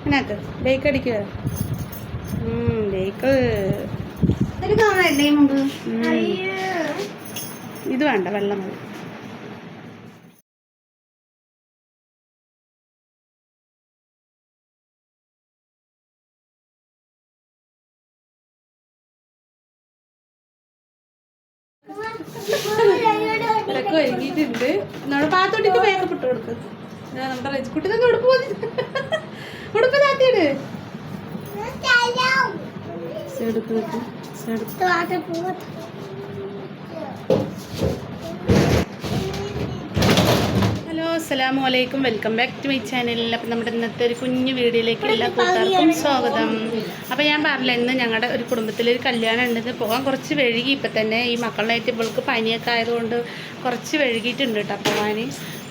അതിനകത്ത് ബേക്ക് അടിക്കുക ബേക്ക്. ഒരു കാണണ്ടേ മുമ്പ്? ഇത് വേണ്ട വെള്ളം മതി. ഇവരൊക്കെ ഒരുങ്ങിയിട്ടുണ്ട്. നമ്മുടെ പാത്തോട്ടിക്ക് മേക്കപ്പ് ഇട്ട് കൊടുക്ക്. നമ്മുടെ റെജിക്കുട്ടി തന്നെ ഉടുപ്പ് ഉടുപ്പ് താത്തിയിട്. എടുക്ക് എടുക്ക് അസ്സലാമു അലൈക്കും. Welcome back to my channel. അപ്പം നമ്മുടെ ഇന്നത്തെ ഒരു കുഞ്ഞു വീഡിയോയിലേക്ക് എല്ലാ കൂട്ടുകാർക്കും സ്വാഗതം. അപ്പോൾ ഞാൻ പറഞ്ഞില്ല ഇന്ന് ഞങ്ങളുടെ ഒരു കുടുംബത്തിൽ ഒരു കല്യാണം ഉണ്ടെന്ന് പോകാൻ കുറച്ച് വഴുകി ഇപ്പം തന്നെ ഈ മക്കളായിട്ട് ഇവൾക്ക് പനിയൊക്കെ ആയതുകൊണ്ട് കുറച്ച് വഴുകിയിട്ടുണ്ട് കേട്ടോ പോകാൻ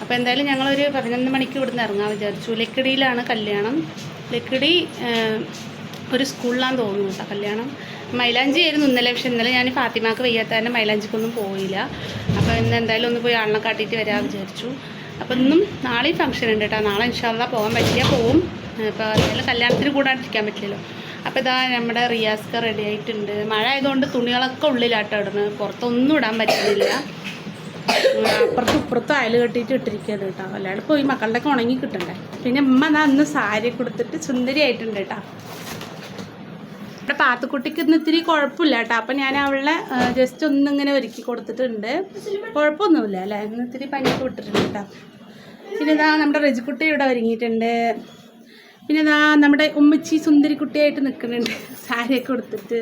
അപ്പോൾ എന്തായാലും ഞങ്ങളൊരു പതിനൊന്ന് മണിക്ക് ഇവിടുന്ന് ഇറങ്ങാൻ വിചാരിച്ചു. ലക്കിടിയിലാണ് കല്യാണം. ലക്കിടി ഒരു സ്കൂളിലാണെന്ന് തോന്നുന്നു കേട്ടോ കല്യാണം. മൈലാഞ്ചി ആയിരുന്നു ഇന്നലെ. പക്ഷേ ഇന്നലെ ഞാൻ ഫാത്തിമാക്ക് വയ്യാത്ത തന്നെ മൈലാഞ്ചിക്കൊന്നും പോയില്ല. അപ്പോൾ ഇന്ന് എന്തായാലും ഒന്ന് പോയി ആളിനെ കാട്ടിയിട്ട് വരാമെന്ന് വിചാരിച്ചു. അപ്പോൾ ഇന്നും നാളെയും ഫംഗ്ഷൻ ഉണ്ട് കേട്ടോ നാളെ ഇൻഷാല്ല പോകാൻ പറ്റിയാൽ പോവും. അപ്പോൾ അതിൽ കല്യാണത്തിന് കൂടാണ്ടിരിക്കാൻ പറ്റില്ലല്ലോ അപ്പോൾ ഇതാ നമ്മുടെ റിയാസ്ക റെഡി ആയിട്ടുണ്ട്. മഴ ആയതുകൊണ്ട് തുണികളൊക്കെ ഉള്ളിലാട്ടോ ഇടുന്നത് പുറത്തൊന്നും ഇടാൻ പറ്റുന്നില്ല. അപ്പുറത്തും ഇപ്പുറത്തും അയൽ കെട്ടിയിട്ട് ഇട്ടിരിക്കുകയാണ് കേട്ടോ അല്ലാണ്ട് പോയി മക്കളുടെ ഒക്കെ ഉണങ്ങി കിട്ടണ്ടേ. പിന്നെ ഉമ്മ എന്നാ അന്ന് സാരി കൊടുത്തിട്ട് സുന്ദരിയായിട്ടുണ്ട് കേട്ടോ ഇവിടെ പാത്തുക്കുട്ടിക്ക് ഇന്ന് ഇത്തിരി കുഴപ്പമില്ല കേട്ടോ. അപ്പം ഞാൻ അവളെ ജസ്റ്റ് ഒന്നിങ്ങനെ ഒരുക്കി കൊടുത്തിട്ടുണ്ട്. കുഴപ്പമൊന്നുമില്ല അല്ലേ? ഇന്ന് ഇത്തിരി പനിയൊക്കെ വിട്ടിട്ടുണ്ട് കേട്ടോ. പിന്നെ ഇതാ നമ്മുടെ റെജിക്കുട്ടി ഇവിടെ ഒരുങ്ങിയിട്ടുണ്ട്. പിന്നെ ഇതാ നമ്മുടെ ഉമ്മച്ചി സുന്ദരിക്കുട്ടിയായിട്ട് നിൽക്കുന്നുണ്ട്. സാരിയൊക്കെ കൊടുത്തിട്ട്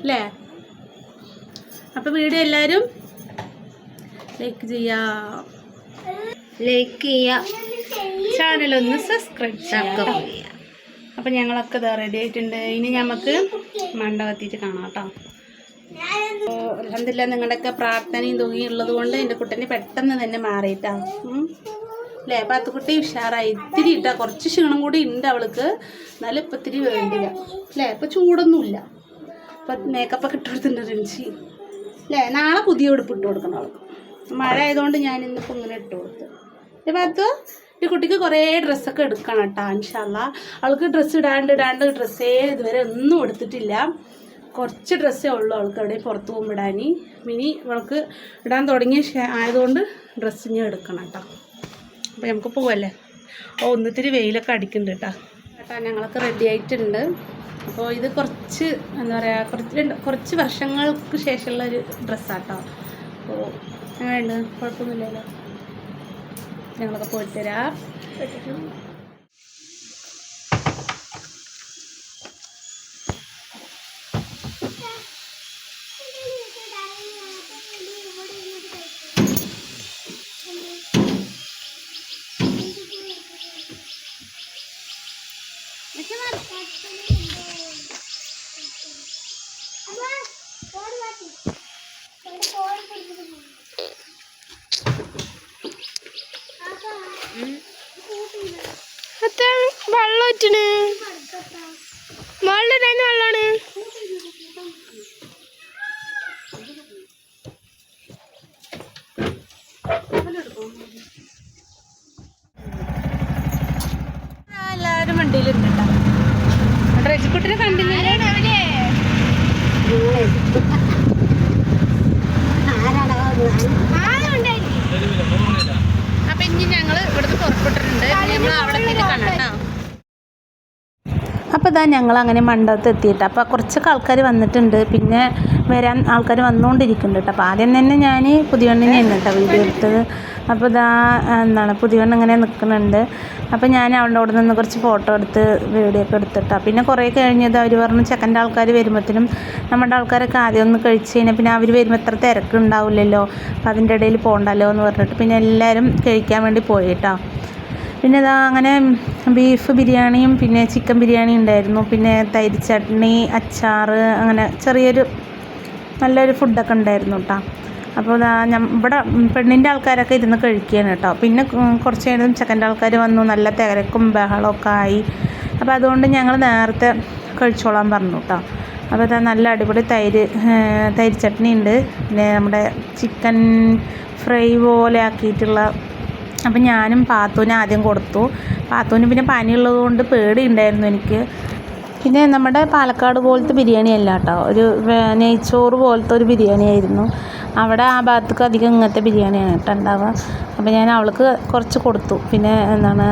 അല്ലേ? അപ്പോൾ വീഡിയോ എല്ലാവരും ലൈക്ക് ചെയ്യാം. ലൈക്ക് ചെയ്യാം. ചാനലൊന്ന് സബ്സ്ക്രൈബ് ചെയ്യാം അപ്പം ഞങ്ങളൊക്കെ ഇതാ റെഡി ആയിട്ടുണ്ട്. ഇനി നമുക്ക് മണ്ഡപത്തിയിട്ട് കാണാം കേട്ടോ. അലഹമില്ല നിങ്ങളുടെയൊക്കെ പ്രാർത്ഥനയും തുകയും ഉള്ളത് കൊണ്ട് എന്റെ കുട്ടനെ പെട്ടെന്ന് തന്നെ മാറിയിട്ടാ. അല്ലേ? പാത്തുക്കുട്ടി ഉഷാറായി. ഇത്തിരി ഇട്ടാ കുറച്ച് ക്ഷീണം കൂടി ഉണ്ട് അവൾക്ക്. എന്നാലും ഇപ്പം ഇത്തിരി വേണ്ടില്ല. അല്ലേ? ഇപ്പം ചൂടൊന്നുമില്ല. ഇപ്പം മേക്കപ്പൊക്കെ ഇട്ട് കൊടുത്തിട്ടുണ്ട് റിൻസി അല്ലേ? നാളെ പുതിയ ഉടുപ്പ് ഇട്ട് കൊടുക്കണം അവൾക്ക്. മഴ ആയതുകൊണ്ട് ഞാൻ ഇന്നിപ്പോൾ ഇങ്ങനെ ഇട്ട് കൊടുത്തു. അല്ലേ ഭാഗത്ത് ഈ കുട്ടിക്ക് കുറേ ഡ്രസ്സൊക്കെ എടുക്കണം കേട്ടോ ഇൻഷാല്ല അവൾക്ക് ഡ്രസ്സ് ഇടാണ്ട് ഇടാണ്ട് ഡ്രസ്സേ ഇതുവരെ ഒന്നും എടുത്തിട്ടില്ല. കുറച്ച് ഡ്രസ്സേ ഉള്ളൂ അവൾക്ക് എവിടെ പുറത്ത് പോകുമ്പോൾ ഇടാൻ മിനി അവൾക്ക് ഇടാൻ തുടങ്ങിയ ആയതുകൊണ്ട് ഡ്രസ്സ് ഇനി എടുക്കണം കേട്ടോ. അപ്പോൾ നമുക്ക് പോവല്ലേ? ഓ ഒന്നിത്തിരി വെയിലൊക്കെ അടിക്കുന്നുണ്ട് കേട്ടോ. കേട്ടോ ഞങ്ങളൊക്കെ റെഡി ആയിട്ടുണ്ട്. അപ്പോൾ ഇത് കുറച്ച് എന്താ പറയുക കുറച്ച് കുറച്ച് വർഷങ്ങൾക്ക് ശേഷമുള്ള ഒരു ഡ്രസ്സാട്ടോ അപ്പോൾ അങ്ങനെയുണ്ട് കുഴപ്പമൊന്നുമില്ലല്ലോ? ഞങ്ങളൊക്കെ പോയിട്ട് തരാം വെള്ളം ഒറ്റണ് വെള്ളം വെള്ളമാണ് എല്ലാവരും വണ്ടിയിലുണ്ട് കേട്ടോ റജിക്കുട്ടിനെ കണ്ടില്ലേ? അപ്പൊ ഇനി ഞങ്ങൾ ഇവിടുന്ന് പുറപ്പെട്ടിട്ടുണ്ട്. നമ്മൾ അവിടെ എത്തിയിട്ട് കാണാം ഇതാ ഞങ്ങൾ അങ്ങനെ മണ്ഡപത്ത് എത്തിയിട്ട്. അപ്പോൾ കുറച്ചൊക്കെ ആൾക്കാർ വന്നിട്ടുണ്ട്. പിന്നെ വരാൻ ആൾക്കാർ വന്നുകൊണ്ടിരിക്കുന്നുണ്ട് കേട്ടോ. അപ്പോൾ ആദ്യം തന്നെ ഞാൻ പുതിയണ്ണിനെയാണ് കേട്ടോ വീഡിയോ എടുത്തത്. അപ്പോൾ ഇതാ എന്താണ് പുതിയണ്ണ് ഇങ്ങനെ നിൽക്കുന്നുണ്ട് അപ്പോൾ ഞാൻ അവളുടെ അവിടെ നിന്ന് കുറച്ച് ഫോട്ടോ എടുത്ത് വീഡിയോ ഒക്കെ എടുത്തിട്ടാ. പിന്നെ കുറേ കഴിഞ്ഞത് അവർ പറഞ്ഞു ചെക്കന്റെ ആൾക്കാർ വരുമ്പോഴത്തേനും നമ്മുടെ ആൾക്കാരൊക്കെ ആദ്യം ഒന്ന് കഴിച്ച് കഴിഞ്ഞാൽ പിന്നെ അവർ വരുമ്പോൾ എത്ര തിരക്കുണ്ടാവില്ലല്ലോ അപ്പോൾ അതിന്റെ ഇടയിൽ പോകണ്ടല്ലോ എന്ന് പറഞ്ഞിട്ട് പിന്നെ എല്ലാവരും കഴിക്കാൻ വേണ്ടി പോയി കേട്ടോ. പിന്നെ ഇതാ അങ്ങനെ ബീഫ് ബിരിയാണിയും പിന്നെ ചിക്കൻ ബിരിയാണി ഉണ്ടായിരുന്നു. പിന്നെ തൈര് ചട്നി അച്ചാർ അങ്ങനെ ചെറിയൊരു നല്ലൊരു ഫുഡൊക്കെ ഉണ്ടായിരുന്നു കേട്ടോ അപ്പോൾ ഇവിടെ പെണ്ണിന്റെ ആൾക്കാരൊക്കെ ഇരുന്ന് കഴിക്കുകയാണ് കേട്ടോ പിന്നെ കുറച്ച് നേരം ചെക്കന്റെ ആൾക്കാർ വന്നു. നല്ല തിരക്കും ബഹളമൊക്കെ ആയി. അപ്പോൾ അതുകൊണ്ട് ഞങ്ങൾ നേരത്തെ കഴിച്ചോളാൻ പറഞ്ഞു കേട്ടോ അപ്പോൾ ഇതാ നല്ല അടിപൊളി തൈര് തൈര് ചട്നി ഉണ്ട്. പിന്നെ നമ്മുടെ ചിക്കൻ ഫ്രൈ പോലെ ആക്കിയിട്ടുള്ള അപ്പം ഞാനും പാത്തൂന് ആദ്യം കൊടുത്തു. പാത്തൂന് പിന്നെ പനിയുള്ളത് കൊണ്ട് പേടിയുണ്ടായിരുന്നു എനിക്ക്. പിന്നെ നമ്മുടെ പാലക്കാട് പോലത്തെ ബിരിയാണി അല്ല കേട്ടോ. ഒരു നെയ്ച്ചോറ് പോലത്തെ ഒരു ബിരിയാണി ആയിരുന്നു. അവിടെ ആ ഭാഗത്തേക്ക് അധികം ഇങ്ങനത്തെ ബിരിയാണിയാണ് കേട്ടോ ഉണ്ടാവുക. അപ്പോൾ ഞാൻ അവൾക്ക് കുറച്ച് കൊടുത്തു. പിന്നെ എന്താണ്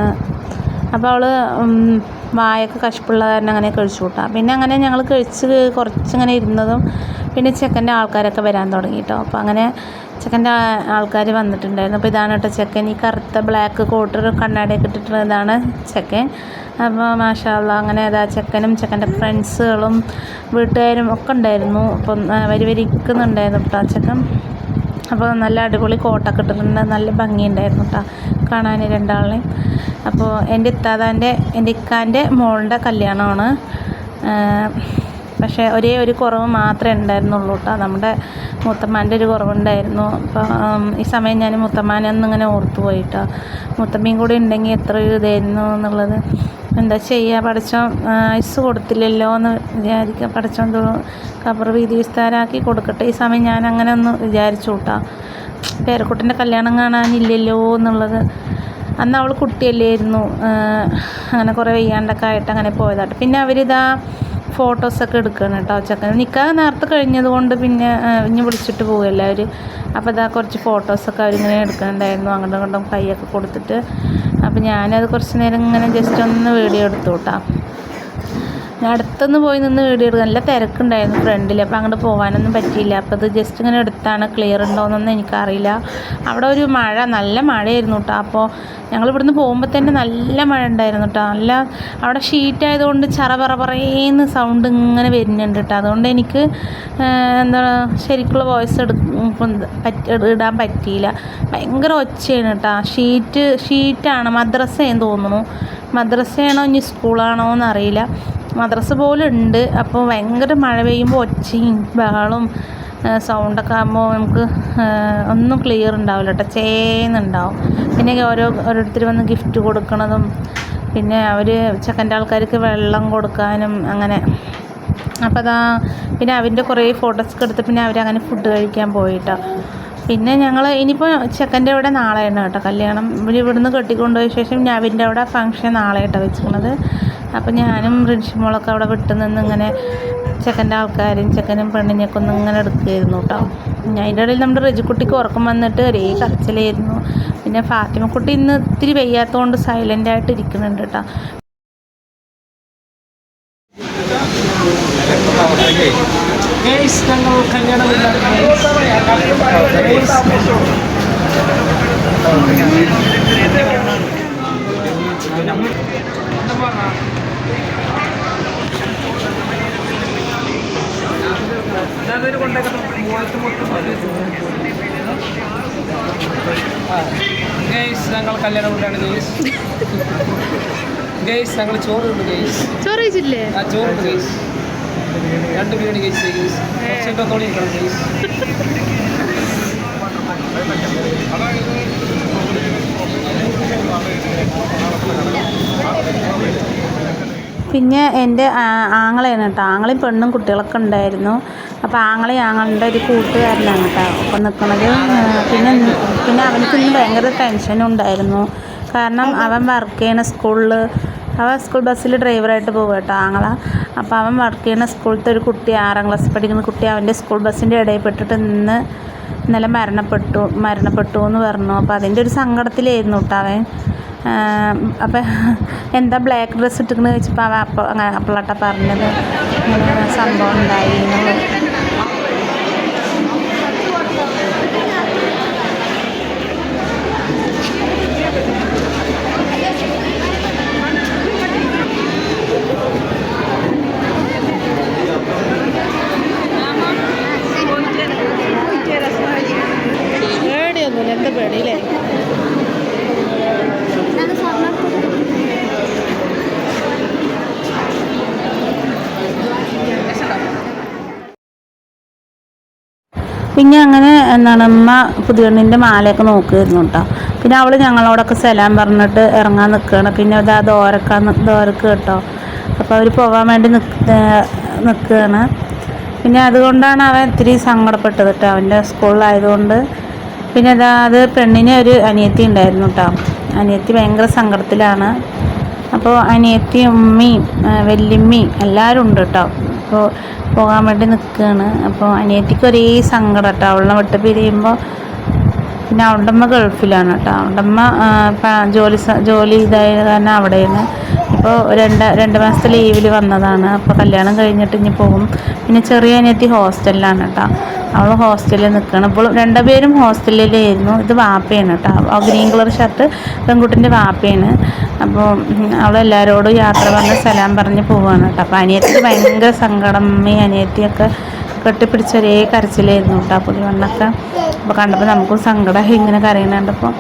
അപ്പോൾ അവൾ വായൊക്കെ കശപ്പുള്ള കാരണം അങ്ങനെ കഴിച്ചു കൂട്ടാം. പിന്നെ അങ്ങനെ ഞങ്ങൾ കഴിച്ച് കുറച്ചിങ്ങനെ ഇരുന്നതും പിന്നെ ചെക്കന്റെ ആൾക്കാരൊക്കെ വരാൻ തുടങ്ങി കേട്ടോ അപ്പോൾ അങ്ങനെ ചെക്കന്റെ ആൾക്കാർ വന്നിട്ടുണ്ടായിരുന്നു. അപ്പോൾ ഇതാണ് കേട്ടോ ചെക്കൻ. ഈ കറുത്ത ബ്ലാക്ക് കോട്ട് കണ്ണാടിയൊക്കെ ഇട്ടിട്ടുള്ളതാണ് ചെക്കൻ. അപ്പോൾ മാഷാള്ള അങ്ങനെ അതാ ചെക്കനും ചെക്കന്റെ ഫ്രണ്ട്സുകളും വീട്ടുകാരും ഒക്കെ ഉണ്ടായിരുന്നു. അപ്പം വരി വരിക്കുന്നുണ്ടായിരുന്നു കേട്ടോ ചെക്കൻ. അപ്പോൾ നല്ല അടിപൊളി കോട്ടൊക്കെ ഇട്ടിട്ടുണ്ട്. നല്ല ഭംഗിയുണ്ടായിരുന്നു കേട്ടോ കാണാൻ രണ്ടാളിനെയും. അപ്പോൾ എന്റെ ഇത്താതാന്റെ എന്റെ ഇക്കാന്റെ മോളുടെ കല്യാണമാണ്. പക്ഷേ ഒരേ ഒരു കുറവ് മാത്രമേ ഉണ്ടായിരുന്നുള്ളൂ കേട്ടോ. നമ്മുടെ മുത്തമ്മാന്റെ ഒരു കുറവുണ്ടായിരുന്നു. അപ്പോൾ ഈ സമയം ഞാൻ മുത്തമ്മാനെ ഒന്നിങ്ങനെ ഓർത്തു പോയിട്ടോ മുത്തമ്മയും കൂടി ഉണ്ടെങ്കിൽ എത്ര ഇതായിരുന്നു എന്നുള്ളത്. എന്താ ചെയ്യുക? പഠിച്ചോൻ ഐസ് കൊടുത്തില്ലല്ലോ എന്ന് വിചാരിക്കുക. പഠിച്ചോൻ കബർ വീതി വിസ്താരാക്കി കൊടുക്കട്ടെ. ഈ സമയം ഞാൻ അങ്ങനെ ഒന്ന് വിചാരിച്ചു കൂട്ടാ. പേരക്കുട്ടന്റെ കല്യാണം കാണാനില്ലല്ലോ എന്നുള്ളത്. അന്ന് അവൾ കുട്ടിയല്ലായിരുന്നു. അങ്ങനെ കുറേ വയ്യാണ്ടൊക്കെ ആയിട്ട് അങ്ങനെ പോയതാട്ടോ പിന്നെ അവരിതാ ഫോട്ടോസൊക്കെ എടുക്കണം കേട്ടോ ചക്ക നിൽക്കാൻ നേരത്തെ കഴിഞ്ഞത് കൊണ്ട് പിന്നെ ഇനി വിളിച്ചിട്ട് പോകുമല്ലോ അവർ അപ്പോൾ ഇതാ കുറച്ച് ഫോട്ടോസൊക്കെ അവരിങ്ങനെ എടുക്കുന്നുണ്ടായിരുന്നു. അങ്ങോട്ടും ഇങ്ങോട്ടും കൈയൊക്കെ കൊടുത്തിട്ട്. അപ്പോൾ ഞാനത് കുറച്ച് നേരം ഇങ്ങനെ ജസ്റ്റ് ഒന്ന് വീഡിയോ എടുത്തു കേട്ടോ. ഞാൻ അടുത്തൊന്ന് പോയി നിന്ന് വീഡിയോ എടുക്കാൻ. നല്ല തിരക്കുണ്ടായിരുന്നു ഫ്രണ്ടിൽ. അപ്പോൾ അങ്ങോട്ട് പോകാനൊന്നും പറ്റിയില്ല. അപ്പോൾ ഇത് ജസ്റ്റ് ഇങ്ങനെ എടുത്താണ്. ക്ലിയർ ഉണ്ടോയെന്നൊന്നും എനിക്കറിയില്ല. അവിടെ ഒരു മഴ നല്ല മഴയായിരുന്നു കേട്ടോ അപ്പോൾ ഞങ്ങൾ ഇവിടുന്ന് പോകുമ്പോൾ തന്നെ നല്ല മഴ ഉണ്ടായിരുന്നു കേട്ടോ നല്ല അവിടെ ഷീറ്റ് ആയതുകൊണ്ട് ചറ പറ പറയേന്ന് സൗണ്ട് ഇങ്ങനെ വരുന്നുണ്ട് കേട്ടോ അതുകൊണ്ട് എനിക്ക് എന്താ ശരിക്കുള്ള വോയിസ് എടുക്കും ഇടാൻ പറ്റിയില്ല. ഭയങ്കര ഒച്ചയാണ് കേട്ടോ ഷീറ്റ് ഷീറ്റാണ് മദ്രസയെന്ന് തോന്നുന്നു. മദ്രസയാണോ ഇനി സ്കൂളാണോ എന്നറിയില്ല. മദ്രസ പോലെ ഉണ്ട് അപ്പോൾ ഭയങ്കര മഴ പെയ്യുമ്പോൾ ഒച്ചയും ബഹളവും സൗണ്ടൊക്കെ ആകുമ്പോൾ നമുക്ക് ഒന്നും ക്ലിയർ ഉണ്ടാവില്ല കേട്ടോ ചേന്നുണ്ടാവും. പിന്നെ ഓരോ ഓരോരുത്തർ വന്ന് ഗിഫ്റ്റ് കൊടുക്കണതും പിന്നെ അവർ ചെക്കന്റെ ആൾക്കാർക്ക് വെള്ളം കൊടുക്കാനും അങ്ങനെ. അപ്പോൾ അതാ പിന്നെ അവന്റെ കുറേ ഫോട്ടോസൊക്കെ എടുത്ത് പിന്നെ അവരങ്ങനെ ഫുഡ് കഴിക്കാൻ പോയിട്ടോ. പിന്നെ ഞങ്ങൾ ഇനിയിപ്പോൾ ചെക്കന്റെ അവിടെ നാളെയാണ് കേട്ടോ കല്യാണം. ഇവർ ഇവിടുന്ന് കെട്ടിക്കൊണ്ടുപോയ ശേഷം ഞാൻ അവന്റെ അവിടെ ഫംഗ്ഷൻ നാളെ കേട്ടോ വെച്ചിരിക്കുന്നത്. അപ്പോൾ ഞാനും റിൻഷിമോളൊക്കെ അവിടെ വിട്ടു നിന്ന് ഇങ്ങനെ ചെക്കന്റെ ആൾക്കാരും ചെക്കനും പെണ്ണിനെയൊക്കെ ഒന്ന് ഇങ്ങനെ എടുക്കുകയായിരുന്നു കേട്ടോ. അതിന്റെ ഇടയിൽ നമ്മുടെ റജിക്കുട്ടിക്ക് ഉറക്കം വന്നിട്ട് ഒരേ കരച്ചിലായിരുന്നു. പിന്നെ ഫാത്തിമക്കുട്ടി ഇന്ന് ഇത്തിരി വയ്യാത്തതുകൊണ്ട് സൈലന്റ് ആയിട്ട് ഇരിക്കുന്നുണ്ട് കേട്ടോ. ഗേയ്സ് ഞങ്ങൾ കല്യാണം കൊണ്ടാണ് ഗേയ്സ് ഗേയ്സ് ഞങ്ങൾ ചോറുണ്ട് ഗേയ്സ് ചോറ് കഴിച്ചില്ലേ ആ ചോറുണ്ട് ഗേയ്സ് രണ്ട് ബിരിയാണി കഴിച്ച് ഗേയ്സ് കുറച്ചൊക്കെ തോന്നിയിരിക്കണം ഗേയ്സ് പിന്നെ എന്റെ ആങ്ങളെയാണ് കേട്ടോ. ആങ്ങളെയും പെണ്ണും കുട്ടികളൊക്കെ ഉണ്ടായിരുന്നു. അപ്പോൾ ആങ്ങളെയും ആങ്ങളുടെ ഒരു കൂട്ടുകാരനാണ് കേട്ടോ. അപ്പോൾ നിൽക്കുന്നത് പിന്നെ പിന്നെ അവനക്ക് ഇന്ന് ഭയങ്കര ടെൻഷനും ഉണ്ടായിരുന്നു. കാരണം അവൻ വർക്ക് ചെയ്യണ സ്കൂളിൽ അവൻ സ്കൂൾ ബസ്സിൽ ഡ്രൈവറായിട്ട് പോകും കേട്ടോ ആങ്ങള. അപ്പോൾ അവൻ വർക്ക് ചെയ്യണ സ്കൂളിലത്തെ ഒരു കുട്ടി ആറാം ക്ലാസ്സിൽ പഠിക്കുന്ന കുട്ടി അവന്റെ സ്കൂൾ ബസ്സിന്റെ ഇടയിൽ പെട്ടിട്ട് നിന്ന് ഇന്നലെ മരണപ്പെട്ടു മരണപ്പെട്ടു എന്ന് പറഞ്ഞു. അപ്പോൾ അതിന്റെ ഒരു സങ്കടത്തിലായിരുന്നു കേട്ടോ അവൻ. അപ്പം എന്താ ബ്ലാക്ക് ഡ്രസ്സ് ഇട്ടിക്കണെന്ന് ചോദിച്ചപ്പോൾ അവ അപ്പോൾ അങ്ങനെ അപ്പോളാട്ടാ പറഞ്ഞത്. ഇങ്ങനെ സംഭവം ഉണ്ടായി എന്നുള്ളത്. പേടിയൊന്നുമില്ല എന്താ പേടിയില്ലേ? പിന്നെ അങ്ങനെ എന്താണ് അമ്മ പുതിയണ്ണിന്റെ മാലയൊക്കെ നോക്കുമായിരുന്നു കേട്ടോ. പിന്നെ അവൾ ഞങ്ങളോടൊക്കെ സലാം പറഞ്ഞിട്ട് ഇറങ്ങാൻ നിൽക്കുകയാണ് പിന്നെ അത് ആ ദോരക്കാൻ ദോരക്ക് കേട്ടോ. അപ്പോൾ അവർ പോകാൻ വേണ്ടി നിൽക്ക നിൽക്കുകയാണ് പിന്നെ അതുകൊണ്ടാണ് അവൻ ഇത്തിരി സങ്കടപ്പെട്ടത് കേട്ടോ. അവന്റെ സ്കൂളിലായതുകൊണ്ട്. പിന്നെ അതാ അത് പെണ്ണിനെ ഒരു അനിയത്തി ഉണ്ടായിരുന്നു കേട്ടോ. അനിയത്തി ഭയങ്കര സങ്കടത്തിലാണ്. അപ്പോൾ അനിയത്തി ഉമ്മയും വല്യമ്മയും എല്ലാവരും ഉണ്ട് കേട്ടോ അപ്പോൾ പോകാൻ വേണ്ടി നിൽക്കുകയാണ് അപ്പോൾ അനിയത്തിക്ക് ഒരേ സങ്കടം കേട്ടോ അവളെ വിട്ട് പിരിയുമ്പോൾ പിന്നെ അവളുടെ അമ്മ ഗൾഫിലാണ് കേട്ടോ അവളുടെ അമ്മ ജോലി ജോലി ഇതായ കാരണം അവിടെയാണ്. ഇപ്പോൾ രണ്ട് രണ്ട് മാസത്തെ ലീവിൽ വന്നതാണ്. അപ്പോൾ കല്യാണം കഴിഞ്ഞിട്ട് ഇനി പോകും. പിന്നെ ചെറിയ അനിയത്തി ഹോസ്റ്റലിലാണ് കേട്ടോ അവൾ ഹോസ്റ്റലിൽ നിൽക്കണം ഇപ്പോൾ രണ്ടുപേരും ഹോസ്റ്റലിലായിരുന്നു. ഇത് വാപ്പയാണ് കേട്ടോ ആ ഗ്രീൻ കളർ ഷർട്ട് പെൺകുട്ടിന്റെ വാപ്പയാണ്. അപ്പോൾ അവൾ എല്ലാവരോടും യാത്ര പറഞ്ഞ് സലാം പറഞ്ഞ് പോവുകയാണ് കേട്ടോ അപ്പോൾ അനിയത്തിക്ക് ഭയങ്കര സങ്കടം. ഈ അനിയത്തിയൊക്കെ കെട്ടിപ്പിടിച്ച് ഒരേ കരച്ചിലായിരുന്നു കേട്ടോ പുലിവണ്ണൊക്കെ അപ്പോൾ കണ്ടപ്പോൾ നമുക്കും സങ്കടം ഇങ്ങനെ കരയുന്ന കണ്ടപ്പോൾ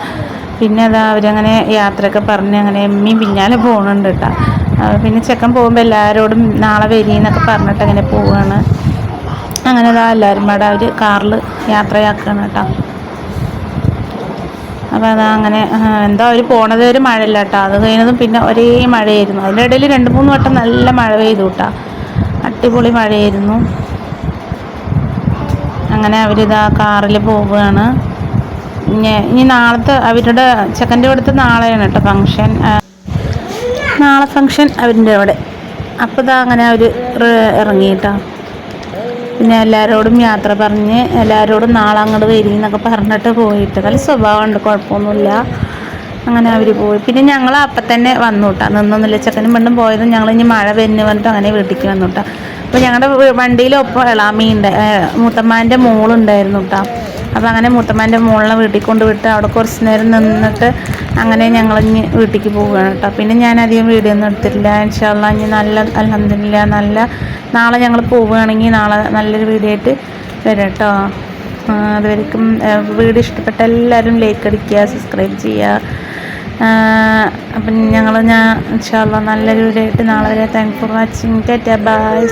പിന്നെ അതാ അവരങ്ങനെ യാത്രയൊക്കെ പറഞ്ഞ് അങ്ങനെ എമ്മി പിന്നാലെ പോകുന്നുണ്ട് കേട്ടോ പിന്നെ ചെക്കൻ പോകുമ്പോൾ എല്ലാവരോടും നാളെ വരീന്നൊക്കെ പറഞ്ഞിട്ട് അങ്ങനെ പോവുകയാണ് അങ്ങനെ അതാ എല്ലാവരും പാടെ അവർ കാറിൽ യാത്രയാക്കുകയാണ് കേട്ടോ അപ്പോൾ അതാ അങ്ങനെ എന്താ എന്തോ അവർ പോണത് ഒരു മഴയില്ല കേട്ടോ അത് കഴിഞ്ഞതും പിന്നെ ഒരേ മഴയായിരുന്നു. അതിന്റെ ഇടയിൽ രണ്ട് മൂന്ന് വട്ടം നല്ല മഴ പെയ്തു കേട്ടോ അടിപൊളി മഴയായിരുന്നു. അങ്ങനെ അവരിതാ കാറിൽ പോവുകയാണ് ഇനി നാളത്തെ അവരുടെ ചെക്കന്റെ അടുത്ത് നാളെയാണ് കേട്ടോ ഫങ്ഷൻ നാളെ ഫങ്ഷൻ അവരുടെ അവിടെ. അപ്പോൾ ഇതാ അങ്ങനെ അവർ ഇറങ്ങി കേട്ടോ. പിന്നെ എല്ലാവരോടും യാത്ര പറഞ്ഞ് എല്ലാവരോടും നാളെ അങ്ങോട്ട് വരി എന്നൊക്കെ പറഞ്ഞിട്ട് പോയിട്ട്. നല്ല സ്വഭാവമുണ്ട് കുഴപ്പമൊന്നുമില്ല. അങ്ങനെ അവർ പോയി. പിന്നെ ഞങ്ങൾ അപ്പം തന്നെ വന്നു കേട്ടോ. നിന്നൊന്നുമില്ല. ചെക്കനും പെണ്ണും പോയതും ഞങ്ങൾ ഇനി മഴ വെന്ന് വന്നിട്ട് അങ്ങനെ വീട്ടിലേക്ക് വന്നു കേട്ടോ. അപ്പോൾ ഞങ്ങളുടെ വണ്ടിയിലൊപ്പം എളാമിയുണ്ട് മൂത്തമ്മാന്റെ മോളുണ്ടായിരുന്നു കേട്ടോ. അപ്പോൾ അങ്ങനെ മുത്തമ്മേന്റെ മോളിനെ വീട്ടിൽ കൊണ്ട് വിട്ട് അവിടെ കുറച്ച് നേരം നിന്നിട്ട് അങ്ങനെ ഞങ്ങൾ ഇനി വീട്ടിലേക്ക് പോവുകയാണ് കേട്ടോ. പിന്നെ ഞാൻ അധികം വീഡിയോ ഒന്നും എടുത്തിട്ടില്ല. ഇൻഷാല്ല ഇനി നല്ല അലഹമില്ല നല്ല നാളെ ഞങ്ങൾ പോവുകയാണെങ്കിൽ നാളെ നല്ലൊരു വീഡിയോ ആയിട്ട് വരാം കേട്ടോ. അതുവരെക്കും വീഡിയോ ഇഷ്ടപ്പെട്ട എല്ലാവരും ലൈക്ക് അടിക്കുക സബ്സ്ക്രൈബ് ചെയ്യുക. അപ്പം ഞങ്ങൾ ഞാൻ ഇൻഷാല്ല നല്ലൊരു വീഡിയോ ആയിട്ട് നാളെ വരെ. Thank for watching tata bye